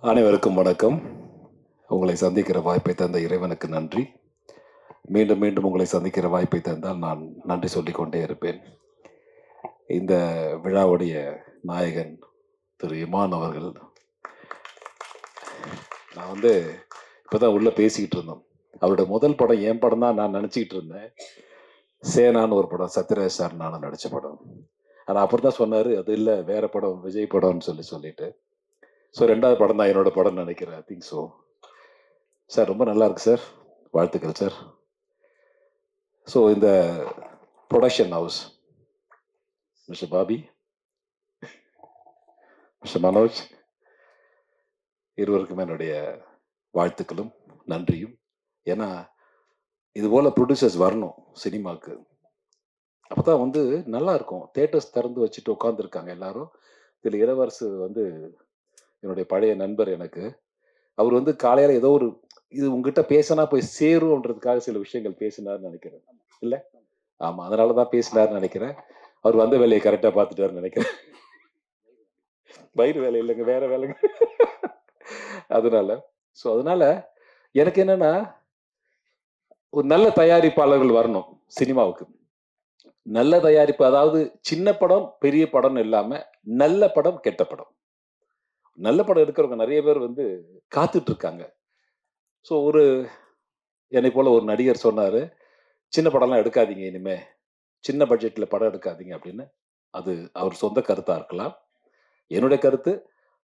அனைவருக்கும் வணக்கம். உங்களை சந்திக்கிற வாய்ப்பை தந்த இறைவனுக்கு நன்றி. மீண்டும் மீண்டும் உங்களை சந்திக்கிற வாய்ப்பை தந்தால் நான் நன்றி சொல்லிக்கொண்டே இருப்பேன். இந்த விழாவுடைய நாயகன் திரு இமான் அவர்கள் நான் வந்து இப்போதான் உள்ள பேசிக்கிட்டு இருந்தோம். அவருடைய முதல் படம் என் படம் தான் நான் நினச்சிக்கிட்டு இருந்தேன். சேனான்னு ஒரு படம் சத்யராஜ் சார் நானும் நடித்த படம். ஆனால் அப்புறம் தான் சொன்னார் அது இல்லை வேற படம் விஜய் படம்னு சொல்லி சொல்லிட்டு. ஸோ ரெண்டாவது படம் தான் என்னோட படம்னு நினைக்கிறேன் திங்க் ஸோ சார் ரொம்ப நல்லா இருக்கு சார் வாழ்த்துக்கள் சார் ஸோ இந்த production house mister Bobby mister Manoj இருவருக்கும் என்னுடைய வாழ்த்துக்களும் நன்றியும். ஏன்னா இது போல் ப்ரொடியூசர்ஸ் வரணும் சினிமாவுக்கு அப்பதான் வந்து நல்லா இருக்கும். தேட்டர்ஸ் திறந்து வச்சுட்டு உட்காந்துருக்காங்க எல்லாரும். இதில் இளவரசு வந்து என்னுடைய பழைய நண்பர் எனக்கு. அவர் வந்து காலையில ஏதோ ஒரு இது உங்ககிட்ட பேசினா போய் சேரும்ன்றதுக்காக சில விஷயங்கள் பேசினார்னு நினைக்கிறேன் இல்ல? ஆமா அதனால தான் பேசினார்னு நினைக்கிறேன். அவர் வந்த வேலையை கரெக்டா பார்த்துட்டாருன்னு நினைக்கிறேன். வயிறு வேலை இல்லைங்க வேற வேலைங்க. அதனால ஸோ அதனால எனக்கு என்னன்னா ஒரு நல்ல தயாரிப்பாளர்கள் வரணும் சினிமாவுக்கு. நல்ல தயாரிப்பு அதாவது சின்ன படம் பெரிய படம் இல்லாம நல்ல படம் கெட்ட படம். நல்ல படம் எடுக்கிறவங்க நிறைய பேர் வந்து காத்துட்டு இருக்காங்க ஸோ ஒரு என்னை போல ஒரு நடிகர் சொன்னார் சின்ன படம்லாம் எடுக்காதீங்க இனிமே. சின்ன பட்ஜெட்டில் படம் எடுக்காதீங்க அப்படின்னு. அது அவர் சொந்த கருத்தாக இருக்கலாம். என்னுடைய கருத்து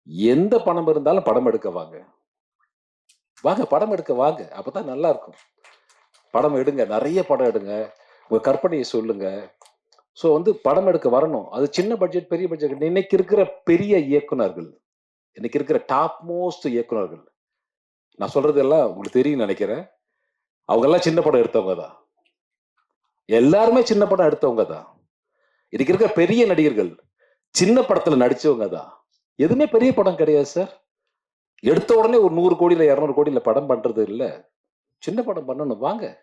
எந்த பணம் இருந்தாலும் படம் எடுக்க வாங்க. வாங்க படம் எடுக்க வாங்க. அப்பதான் நல்லா இருக்கும். படம் எடுங்க நிறைய படம் எடுங்க. உங்கள் கற்பனையை சொல்லுங்க. ஸோ வந்து படம் எடுக்க வரணும். அது சின்ன பட்ஜெட் பெரிய பட்ஜெட். இன்னைக்கு இருக்கிற பெரிய இயக்குனர்கள் இன்னைக்கு இருக்கிற டாப் மோஸ்ட் இயக்குநர்கள். நான் சொல்றது எல்லாம் உங்களுக்கு தெரியும் நினைக்கிறேன். அவங்க எல்லாம் சின்ன படம் எடுத்தவங்க தான். எல்லாருமே சின்ன படம் எடுத்தவங்க தான். இன்னைக்கு இருக்கிற பெரிய நடிகர்கள் சின்ன படத்துல நடிச்சவங்க தான். எதுவுமே பெரிய படம் கிடையாது சார் எடுத்த உடனே ஒரு நூறு கோடியில இரநூறு கோடியில படம் பண்றது இல்ல. சின்ன படம் பண்ணணும். வாங்க.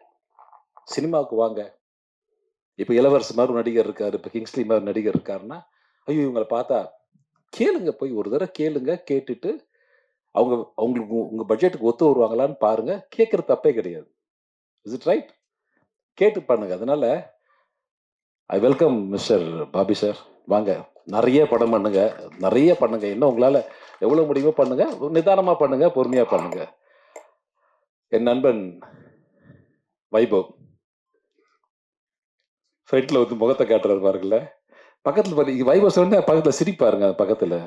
சினிமாவுக்கு வாங்க. இப்ப இளவரசு மாதிரி ஒரு நடிகர் இருக்காரு. இப்ப கிங்ஸ்லி மாதிரி நடிகர் இருக்காருன்னா ஐயோ இவங்களை பார்த்தா கேளுங்க போய் ஒரு தடவை கேளுங்க கேட்டுட்டு அவங்க அவங்களுக்கு உங்க- பட்ஜெட்டுக்கு ஒத்து வருவாங்களான்னு பாருங்க. கேட்குற தப்பே கிடையாது. இஸ் இட் ரைட் கேட்டு பண்ணுங்க. அதனால I welcome mister Bobby sir வாங்க. நிறைய படம் பண்ணுங்க. நிறைய பண்ணுங்க. இன்னும் உங்களால எவ்வளவு முடியுமோ பண்ணுங்க. நிதானமா பண்ணுங்க. பொறுமையா பண்ணுங்க. என் நண்பன் வைபவ். ஃப்ரெண்ட்ல வந்து முகத்தை காட்டுறாரு பாருங்களேன். பக்கத்துல பாரு வைபவ் சொன்னா பக்கத்துல சிரிப்பாருங்க பக்கத்துல.